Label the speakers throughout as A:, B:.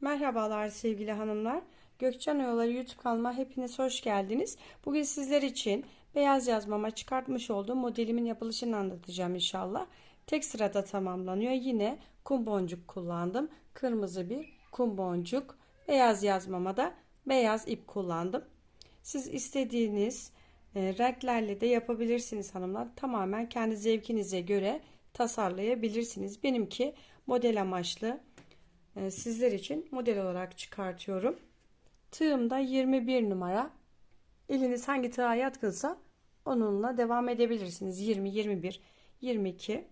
A: Merhabalar sevgili hanımlar. Gökçen Oyaları YouTube kanalıma hepiniz hoş geldiniz. Bugün sizler için beyaz yazmama çıkartmış olduğum modelimin yapılışını anlatacağım inşallah. Tek sırada tamamlanıyor. Yine kum boncuk kullandım. Kırmızı bir kum boncuk. Beyaz yazmama da beyaz ip kullandım. Siz istediğiniz e, renklerle de yapabilirsiniz hanımlar. Tamamen kendi zevkinize göre tasarlayabilirsiniz. Benimki model amaçlı sizler için model olarak çıkartıyorum. Tığımda 21 numara. Eliniz hangi tığa yatkınsa onunla devam edebilirsiniz. 20, 21, 22.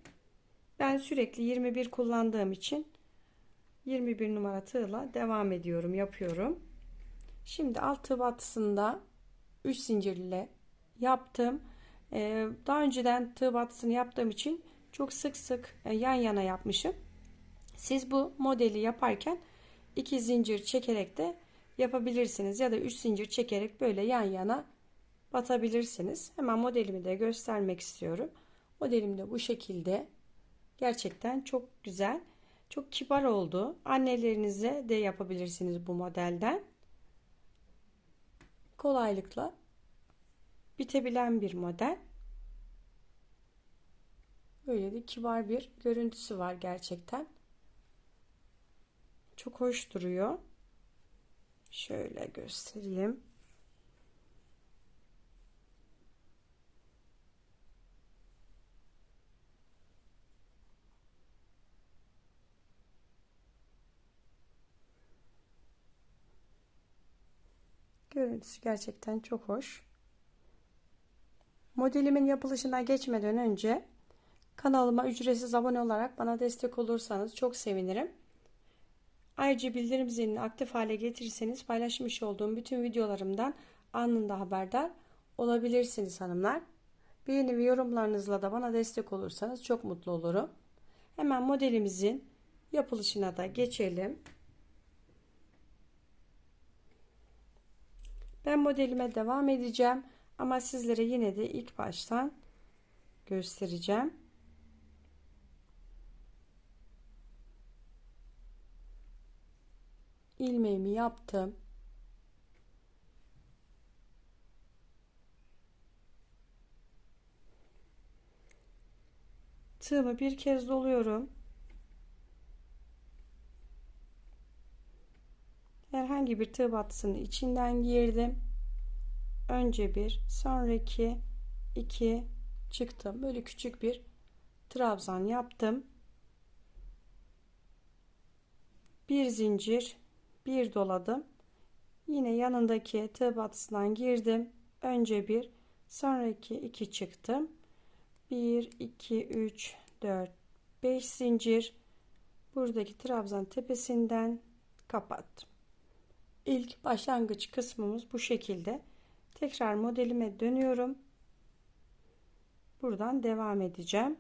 A: Ben sürekli 21 kullandığım için 21 numara tığla devam ediyorum, yapıyorum. Şimdi alt tığ batısında 3 zincirle yaptım. Ee, daha önceden tığ batısını yaptığım için çok sık sık e, yan yana yapmışım. Siz bu modeli yaparken iki zincir çekerek de yapabilirsiniz ya da üç zincir çekerek böyle yan yana batabilirsiniz. Hemen modelimi de göstermek istiyorum. Modelim de bu şekilde. Gerçekten çok güzel. Çok kibar oldu. Annelerinize de yapabilirsiniz bu modelden. Kolaylıkla bitebilen bir model. Böyle de kibar bir görüntüsü var gerçekten. Çok hoş duruyor. Şöyle göstereyim. Görüntüsü gerçekten çok hoş. Modelimin yapılışına geçmeden önce kanalıma ücretsiz abone olarak bana destek olursanız çok sevinirim. Ayrıca bildirim zilini aktif hale getirirseniz paylaşmış olduğum bütün videolarımdan anında haberdar olabilirsiniz hanımlar. Beğeni ve yorumlarınızla da bana destek olursanız çok mutlu olurum. Hemen modelimizin yapılışına da geçelim. Ben modelime devam edeceğim ama sizlere yine de ilk baştan göstereceğim. İlmeğimi yaptım. Tığımı bir kez doluyorum. Herhangi bir tığ battısının içinden girdim. Önce bir, sonraki iki çıktım. Böyle küçük bir trabzan yaptım. Bir zincir bir doladım. Yine yanındaki tığ batısından girdim. Önce bir, sonraki iki çıktım. 1 2 3 4 5 zincir buradaki trabzan tepesinden kapattım. İlk başlangıç kısmımız bu şekilde. Tekrar modelime dönüyorum. Buradan devam edeceğim.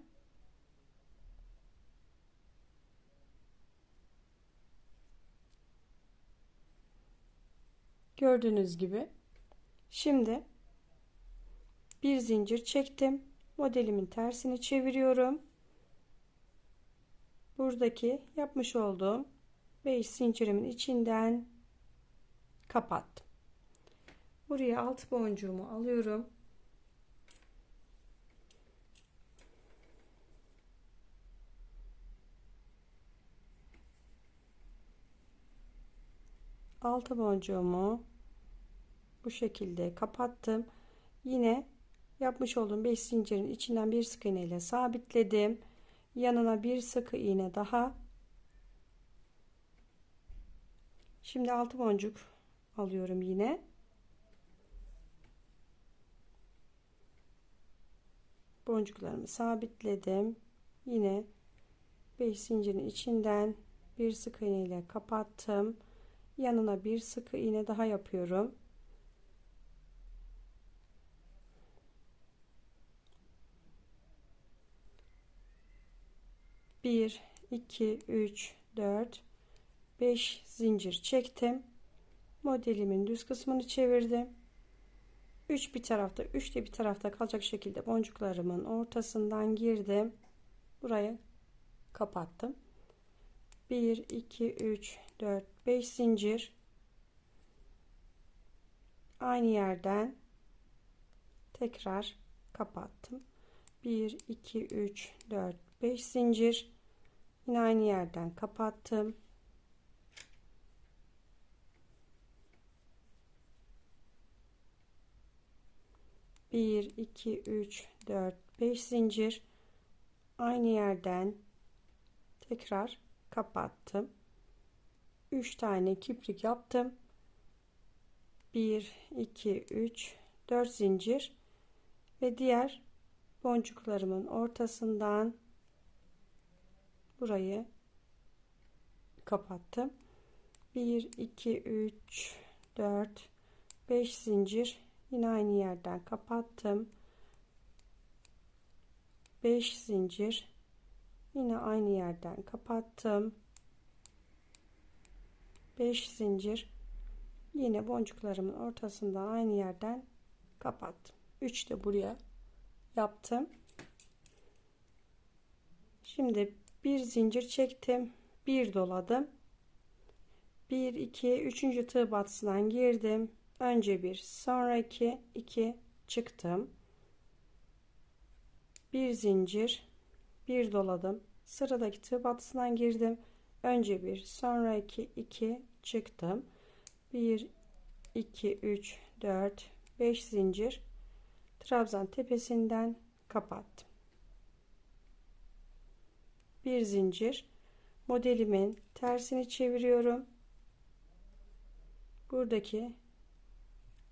A: Gördüğünüz gibi. Şimdi bir zincir çektim. Modelimin tersini çeviriyorum. Buradaki yapmış olduğum 5 zincirimin içinden kapattım. Buraya alt boncuğumu alıyorum. altı boncuğumu bu şekilde kapattım. Yine yapmış olduğum 5 zincirin içinden bir sık iğne ile sabitledim. Yanına bir sık iğne daha. Şimdi altı boncuk alıyorum yine. Boncuklarımı sabitledim. Yine 5 zincirin içinden bir sık iğne ile kapattım yanına bir sık iğne daha yapıyorum. Bir, iki, üç, dört, beş zincir çektim. Modelimin düz kısmını çevirdim. 3 bir tarafta 3 de bir tarafta kalacak şekilde boncuklarımın ortasından girdim. Burayı kapattım. 1 2 3 4 5 zincir aynı yerden tekrar kapattım 1 2 3 4 5 zincir yine aynı yerden kapattım. 1 2 3 4 5 zincir. Aynı yerden tekrar kapattım. 3 tane kiprik yaptım. 1 2 3 4 zincir. Ve diğer boncuklarımın ortasından burayı kapattım. 1 2 3 4 5 zincir. Yine aynı yerden kapattım. 5 zincir. Yine aynı yerden kapattım. 5 zincir. Yine boncuklarımın ortasından aynı yerden kapattım. 3 de buraya yaptım. Şimdi bir zincir çektim bir doladım. 1 2 3. tığ batısından girdim. Önce bir sonra iki iki çıktım. Bir zincir bir doladım. Sıradaki tığ batısından girdim. Önce bir sonra iki iki çıktım. 1 2 3 4 5 zincir trabzan tepesinden kapattım bir zincir modelimin tersini çeviriyorum buradaki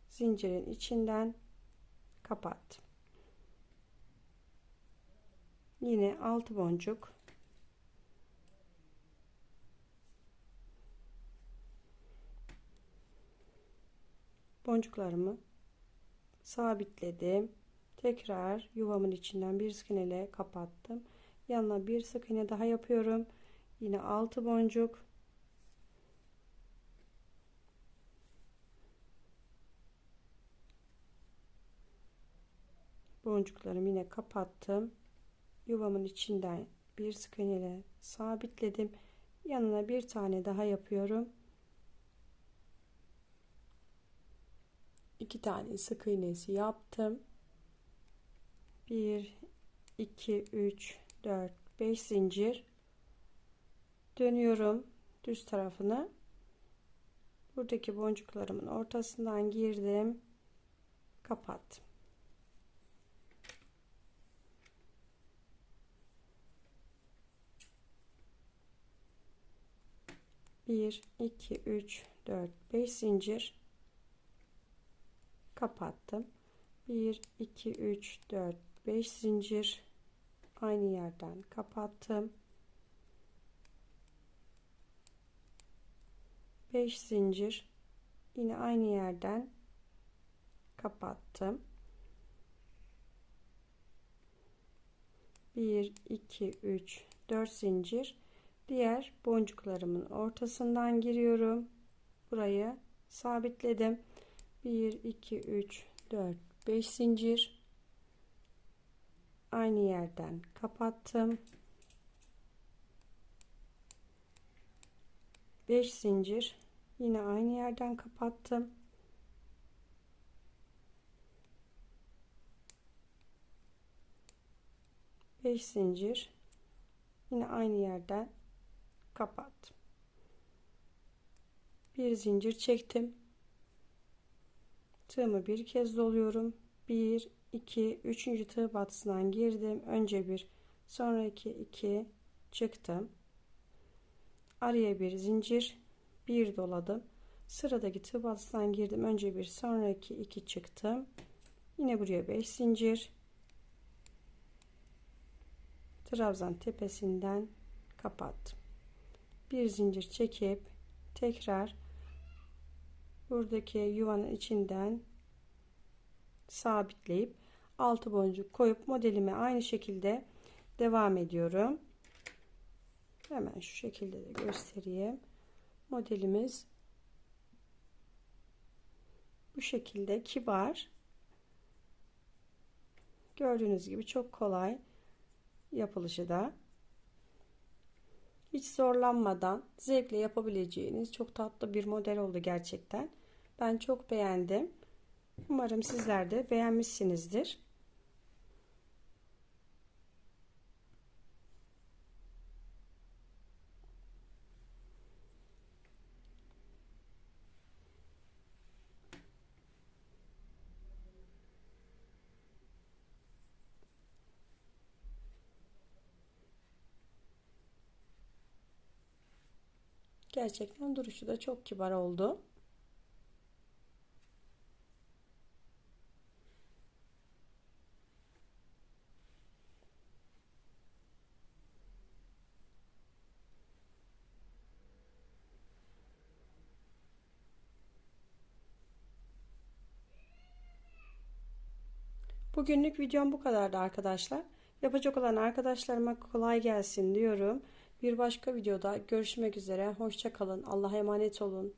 A: zincirin içinden kapattım. Yine 6 boncuk boncuklarımı sabitledim. Tekrar yuvamın içinden bir sık kapattım. Yanına bir sık iğne daha yapıyorum. Yine 6 boncuk. Boncuklarımı yine kapattım. Yuvamın içinden bir sık iğne sabitledim. Yanına bir tane daha yapıyorum. İki tane sık iğnesi yaptım. 1 2 3 4 5 zincir. Dönüyorum düz tarafını buradaki boncuklarımın ortasından girdim? Kapattım. 1 2 3 4 5 zincir. Kapattım. 1 2 3 4 5 zincir aynı yerden kapattım. 5 zincir. Yine aynı yerden kapattım. 1 2 3 4 zincir. Diğer boncuklarımın ortasından giriyorum. Burayı sabitledim. 1 2 3 4 5 zincir aynı yerden kapattım. 5 zincir. Yine aynı yerden kapattım. Beş zincir. Yine aynı yerden kapattım. Bir zincir çektim. Tığımı bir kez doluyorum. 1 2 3. tığ batısından girdim. Önce bir sonra 2 2 çıktım. Araya bir zincir bir doladım. Sıradaki tığ batısından girdim. Önce bir sonra 2 2 çıktım. Yine buraya 5 zincir. Trabzan tepesinden kapattım. Bir zincir çekip tekrar buradaki yuvanın içinden sabitleyip altı boncuk koyup modelime aynı şekilde devam ediyorum. Hemen şu şekilde de göstereyim. Modelimiz bu şekilde kibar. Gördüğünüz gibi çok kolay yapılışı da. hiç zorlanmadan zevkle yapabileceğiniz çok tatlı bir model oldu gerçekten. Ben çok beğendim. Umarım sizler de beğenmişsinizdir. Gerçekten duruşu da çok kibar oldu. Bugünlük videom bu kadardı arkadaşlar. Yapacak olan arkadaşlarıma kolay gelsin diyorum. Bir başka videoda görüşmek üzere. Hoşça kalın. Allah'a emanet olun.